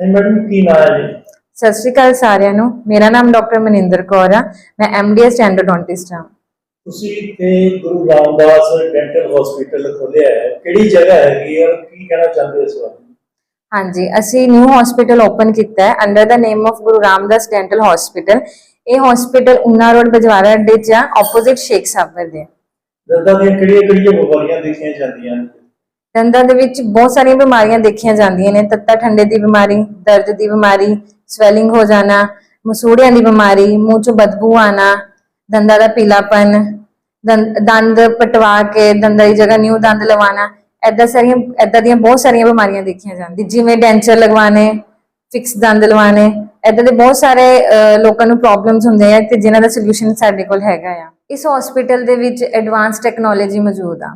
ਹਾਂਜੀ ਮੈਡਮ ਕੀ ਨਾਮ ਹੈ ਜੀ? ਸਤਿ ਸ਼੍ਰੀ ਅਕਾਲ ਸਾਰਿਆਂ ਨੂੰ। ਮੇਰਾ ਨਾਮ ਡਾਕਟਰ ਮਨਿੰਦਰ ਕੌਰ ਆ। ਮੈਂ ਐਮਡੀਐਸ ਐਂਡੋਡੋਂਟਿਸਟ ਹਾਂ ਤੁਸੀਂ ਇੱਥੇ ਗੁਰੂ ਰਾਮਦਾਸ ਡੈਂਟਲ ਹਸਪੀਟਲ ਖੋਲਿਆ ਹੈ। ਕਿਹੜੀ ਜਗ੍ਹਾ ਹੈਗੀ ਔਰ ਕੀ ਕਹਿਣਾ ਚਾਹੁੰਦੇ ਹੋ ਇਸ ਬਾਰੇ? ਹਾਂਜੀ ਅਸੀਂ ਨਿਊ ਹਸਪੀਟਲ ਓਪਨ ਕੀਤਾ ਹੈ under the name of Guru Ramdas dental hospital ਇਹ ਹਸਪੀਟਲ ਉਨਾ ਰੋਡ ਬਜਵਾੜਾ ਅੱਡੇ 'ਚ ਆ ਆਪੋਜ਼ਿਟ ਸ਼ੇਖ ਸਾਬਰ ਦੇ ਦੰਦਾਂ ਦੀਆਂ ਕਿਹੜੀਆਂ ਕਿਹੜੀਆਂ ਬਿਮਾਰੀਆਂ ਦੇਖੀਆਂ ਜਾਂਦੀਆਂ ਨੇ? ਦੰਦਾਂ ਦੇ ਵਿੱਚ ਬਹੁਤ ਸਾਰੀਆਂ ਬਿਮਾਰੀਆਂ ਦੇਖੀਆਂ ਜਾਂਦੀਆਂ ਨੇ ਤੱਤਾ ਠੰਡੇ ਦੀ ਬਿਮਾਰੀ ਦਰਦ ਦੀ ਬਿਮਾਰੀ ਸਵੈਲਿੰਗ ਹੋ ਜਾਣਾ ਮਸੂੜਿਆਂ ਦੀ ਬਿਮਾਰੀ ਮੂੰਹ 'ਚੋਂ ਬਦਬੂ ਆਣਾ ਦੰਦਾਂ ਦਾ ਪੀਲਾਪਨ ਦੰਦ ਪਟਵਾ ਕੇ ਦੰਦਾਂ ਦੀ ਜਗ੍ਹਾ ਨਿਊ ਦੰਦ ਲਵਾਉਣਾ ਐਦਾਂ ਸਾਰੀਆਂ ਐਦਾਂ ਦੀਆਂ ਬਹੁਤ ਸਾਰੀਆਂ ਬਿਮਾਰੀਆਂ ਦੇਖੀਆਂ ਜਾਂਦੀਆਂ ਜਿਵੇਂ ਡੈਂਚਰ ਲਗਵਾਣੇ ਫਿਕਸ ਦੰਦ ਲਵਾਣੇ ਐਦਾਂ ਦੇ ਬਹੁਤ ਸਾਰੇ ਅਹ, ਲੋਕਾਂ ਨੂੰ ਪ੍ਰੋਬਲਮਸ ਹੁੰਦੇ ਆ ਤੇ ਜਿਨ੍ਹਾਂ ਦਾ ਸੋਲੂਸ਼ਨ ਸਾਡੇ ਕੋਲ ਹੈਗਾ ਆ। ਇਸ ਹਸਪੀਟਲ ਦੇ ਵਿੱਚ ਐਡਵਾਂਸ ਟੈਕਨੋਲੋਜੀ ਮੌਜੂਦ ਆ।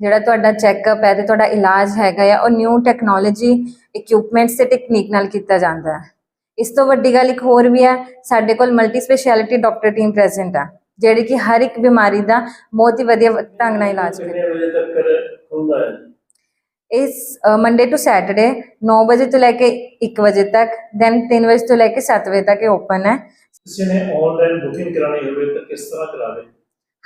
ਜਿਹੜਾ ਤੁਹਾਡਾ ਚੈੱਕਅਪ ਹੈ ਤੇ ਤੁਹਾਡਾ ਇਲਾਜ ਹੈਗਾ ਆ ਉਹ ਨਿਊ ਟੈਕਨੋਲੋਜੀ ਇਕਵਿਪਮੈਂਟਸ ਤੇ ਟੈਕਨੀਕ ਨਾਲ ਕੀਤਾ ਜਾਂਦਾ ਹੈ। ਇਸ ਤੋਂ ਵੱਡੀ ਗੱਲ ਇੱਕ ਹੋਰ ਵੀ ਹੈ ਸਾਡੇ ਕੋਲ multi speciality doctor team present ਆ ਜਿਹੜੀ ਕਿ ਹਰ ਇੱਕ ਬਿਮਾਰੀ ਦਾ ਬਹੁਤ ਹੀ ਵਧੀਆ ਢੰਗ ਨਾਲ ਇਲਾਜ ਕਰਦੀ ਇਸ ਮੰਡੇ ਟੂ ਸੈਟਰਡੇ 9 ਵਜੇ ਤੋਂ ਲੈ ਕੇ 1 ਵਜੇ ਤੱਕ ਦੈਨ 3 ਵਜੇ ਤੋਂ ਲੈ ਕੇ 7 ਵਜੇ ਤੱਕ ਓਪਨ ਹੈ। ਕਿਸੇ ਨੇ ਆਨਲਾਈਨ ਬੁਕਿੰਗ ਕਰਾਣੀ ਹੋਵੇ ਤਾਂ ਕਿਸ ਤਰ੍ਹਾਂ ਕਰਾਵੇ?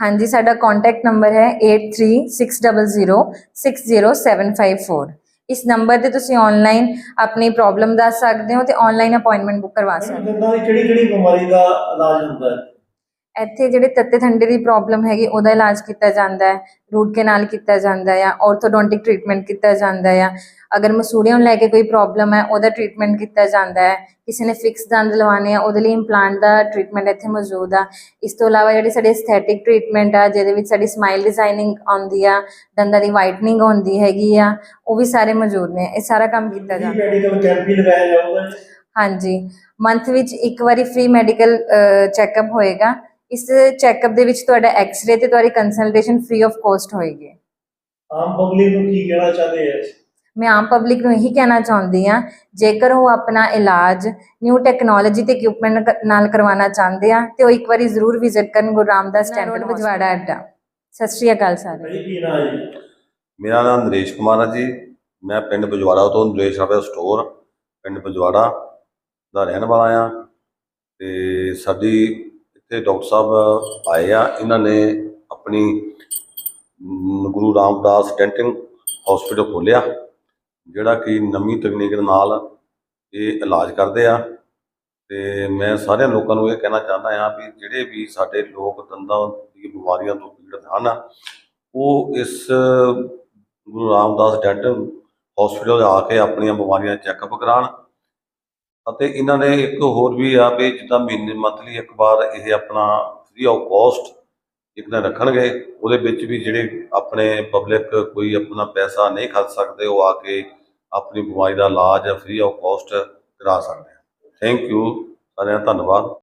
ਹਾਂਜੀ, ਸਾਡਾ ਕੰਟੈਕਟ ਨੰਬਰ ਹੈ 8360060754 ਇਸ ਨੰਬਰ ਤੇ ਤੁਸੀਂ ਆਨਲਾਈਨ ਆਪਣੀ ਪ੍ਰੋਬਲਮ ਦੱਸ ਸਕਦੇ ਹੋ ਤੇ ਆਨਲਾਈਨ ਅਪਾਇੰਟਮੈਂਟ ਬੁੱਕ ਕਰਵਾ ਸਕਦੇ ਹੋ। ਕਿਹੜੀ ਕਿਹੜੀ ਬਿਮਾਰੀ ਦਾ ਇਲਾਜ ਹੁੰਦਾ ਹੈ? ਇੱਥੇ ਜਿਹੜੇ ਤੱਤੇ ਠੰਡੇ ਦੀ ਪ੍ਰੋਬਲਮ ਹੈਗੀ ਉਹਦਾ ਇਲਾਜ ਕੀਤਾ ਜਾਂਦਾ ਹੈ। ਰੂਟ ਕੈਨਾਲ ਕੀਤਾ ਜਾਂਦਾ ਹੈ ਆਰਥੋਡੋਂਟਿਕ ਟ੍ਰੀਟਮੈਂਟ ਕੀਤਾ ਜਾਂਦਾ ਹੈ ਅਗਰ ਮਸੂੜਿਆਂ ਨੂੰ ਲੈ ਕੇ ਕੋਈ ਪ੍ਰੋਬਲਮ ਹੈ ਉਹਦਾ ਟ੍ਰੀਟਮੈਂਟ ਕੀਤਾ ਜਾਂਦਾ ਹੈ। ਕਿਸੇ ਨੇ ਫਿਕਸ ਦੰਦ ਲਵਾਉਣੇ ਆ ਉਹਦੇ ਲਈ ਇੰਪਲਾਂਟ ਦਾ ਟ੍ਰੀਟਮੈਂਟ ਇੱਥੇ ਮੌਜੂਦ ਆ। ਇਸ ਤੋਂ ਇਲਾਵਾ ਜਿਹੜੀ ਸਾਡੀ ਐਸਥੈਟਿਕ ਟ੍ਰੀਟਮੈਂਟ ਆ ਜਿਹਦੇ ਵਿੱਚ ਸਾਡੀ ਸਮਾਈਲ ਡਿਜ਼ਾਈਨਿੰਗ ਆਉਂਦੀ ਆ ਦੰਦਾਂ ਦੀ ਵਾਈਟਨਿੰਗ ਹੁੰਦੀ ਹੈਗੀ ਆ ਉਹ ਵੀ ਸਾਰੇ ਮੌਜੂਦ ਨੇ। ਇਹ ਸਾਰਾ ਕੰਮ ਕੀਤਾ ਜਾਂਦਾ। ਮੈਡੀਕਲ ਕੈਂਪ ਲਗਾਇਆ ਜਾਊਗਾ? ਹਾਂਜੀ। ਮੰਥ ਵਿੱਚ ਇੱਕ ਵਾਰੀ ਫ੍ਰੀ ਮੈਡੀਕਲ ਚੈੱਕਅਪ ਹੋਏਗਾ। ਇਸ ਚੈੱਕਅਪ ਦੇ ਵਿੱਚ ਤੁਹਾਡਾ ਐਕਸ-ਰੇ ਤੇ ਤੁਹਾਡੀ ਕੰਸਲਟੇਸ਼ਨ ਫ੍ਰੀ ਆਫ ਕਾਸਟ ਹੋਏਗੀ। ਆਮ ਪਬਲਿਕ ਨੂੰ ਕੀ ਕਹਿਣਾ ਚਾਹੁੰਦੇ ਹੈ ਮੈਂ ਆਮ ਪਬਲਿਕ ਨੂੰ ਇਹੀ ਕਹਿਣਾ ਚਾਹੁੰਦੀ ਆ ਜੇਕਰ ਉਹ ਆਪਣਾ ਇਲਾਜ ਨਿਊ ਟੈਕਨੋਲੋਜੀ ਤੇ ਇਕਵਿਪਮੈਂਟ ਨਾਲ ਕਰਵਾਉਣਾ ਚਾਹੁੰਦੇ ਆ ਤੇ ਉਹ ਇੱਕ ਵਾਰੀ ਜ਼ਰੂਰ ਵਿਜ਼ਿਟ ਕਰਨ ਗੁਰੂ ਰਾਮਦਾਸ ਟੈਂਪਲ ਬਜਵਾੜਾ ਅੱਡਾ। ਸਤਿ ਸ਼੍ਰੀ ਅਕਾਲ ਨੂੰ ਭਾਈ ਕੀ ਨਾਮ ਹੈ ਜੀ? ਮੇਰਾ ਨਾਮ ਨਰੇਸ਼ ਕੁਮਾਰ ਹੈ ਜੀ। ਮੈਂ ਪਿੰਡ ਬਜਵਾੜਾ ਤੋਂ ਨਰੇਸ਼ ਰਾਵੇ ਸਟੋਰ ਪਿੰਡ ਬਜਵਾੜਾ ਦਾ ਰਹਿਣ ਵਾਲਾ ਆ ਤੇ ਸਾਡੀ ਇੱਥੇ ਡਾਕਟਰ ਸਾਹਿਬ ਆਏ ਆ, ਇਹਨਾਂ ਨੇ ਆਪਣੀ ਗੁਰੂ ਰਾਮਦਾਸ ਡੈਂਟਿੰਗ ਹਸਪੀਟਲ ਖੋਲਿਆ ਜਿਹੜਾ ਕਿ ਨਵੀਂ ਤਕਨੀਕ ਦੇ ਨਾਲ ਇਹ ਇਲਾਜ ਕਰਦੇ ਆ। ਤੇ ਮੈਂ ਸਾਰਿਆਂ ਲੋਕਾਂ ਨੂੰ ਇਹ ਕਹਿਣਾ ਚਾਹੁੰਦਾ ਆ ਵੀ ਜਿਹੜੇ ਵੀ ਸਾਡੇ ਲੋਕ ਦੰਦਾਂ ਦੀ ਬਿਮਾਰੀਆਂ ਤੋਂ ਪੀੜਤ ਹਨ, ਉਹ ਇਸ ਗੁਰੂ ਰਾਮਦਾਸ ਡੈਂਟਲ ਹਸਪੀਟਲ ਆ ਕੇ ਆਪਣੀਆਂ ਬਿਮਾਰੀਆਂ ਚੈੱਕਅਪ ਕਰਾਉਣ ਅਤੇ ਇਹਨਾਂ ਨੇ ਇੱਕ ਹੋਰ ਵੀ ਆ ਵੀ ਜਿੱਦਾਂ ਮਹੀਨੇ ਮੰਥਲੀ ਇੱਕ ਵਾਰ ਇਹ ਆਪਣਾ ਫ੍ਰੀ ਆਫ ਕਾਸਟ ਇੱਕ ਦਿਨ ਰੱਖਣਗੇ, ਉਹਦੇ ਵਿੱਚ ਵੀ ਜਿਹੜੇ ਆਪਣੇ ਪਬਲਿਕ ਕੋਈ ਆਪਣਾ ਪੈਸਾ ਨਹੀਂ ਖਰਚ ਸਕਦੇ, ਉਹ ਆ ਕੇ ਆਪਣੀ ਬਿਮਾਰੀ ਦਾ ਇਲਾਜ ਫ੍ਰੀ ਆਫ ਕਾਸਟ ਕਰਾ ਸਕਦੇ ਆ। ਥੈਂਕ ਯੂ ਸਾਰਿਆਂ ਦਾ ਧੰਨਵਾਦ।